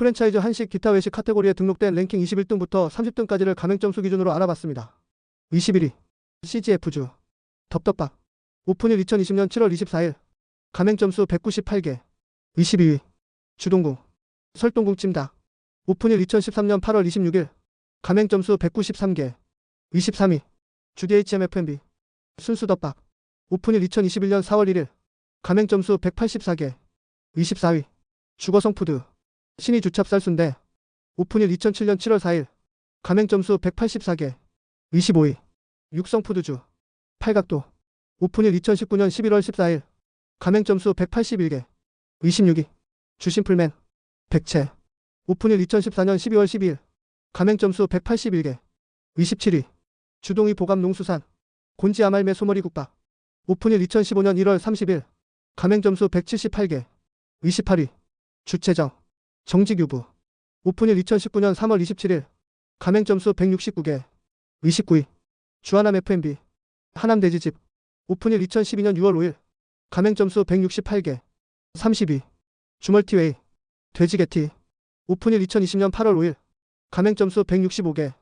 프랜차이즈 한식 기타 외식 카테고리에 등록된 랭킹 21등부터 30등까지를 가맹점수 기준으로 알아봤습니다. 21위 CGF주. 덮덮밥. 오픈일 2020년 7월 24일. 가맹점수 198개. 22위 주동궁. 설동궁 찜닭. 오픈일 2013년 8월 26일. 가맹점수 193개. 23위 주디 HMFMB 순수덮밥. 오픈일 2021년 4월 1일. 가맹점수 184개. 24위 주거성푸드 신이 주찹쌀순대. 오픈일 2007년 7월 4일. 가맹점수 184개. 25위. 육성푸드주. 팔각도. 오픈일 2019년 11월 14일. 가맹점수 181개. 26위. 주심풀맨. 백채. 오픈일 2014년 12월 12일. 가맹점수 181개. 27위. 주동이 보감농수산. 곤지 아말매 소머리 국밥. 오픈일 2015년 1월 30일. 가맹점수 178개. 28위. 주채정 정직 유부. 오픈일 2019년 3월 27일. 가맹 점수 169개. 29위. 주하남 F&B 하남 돼지집. 오픈일 2012년 6월 5일. 가맹 점수 168개. 30위 주멀티웨이. 돼지게티. 오픈일 2020년 8월 5일. 가맹 점수 165개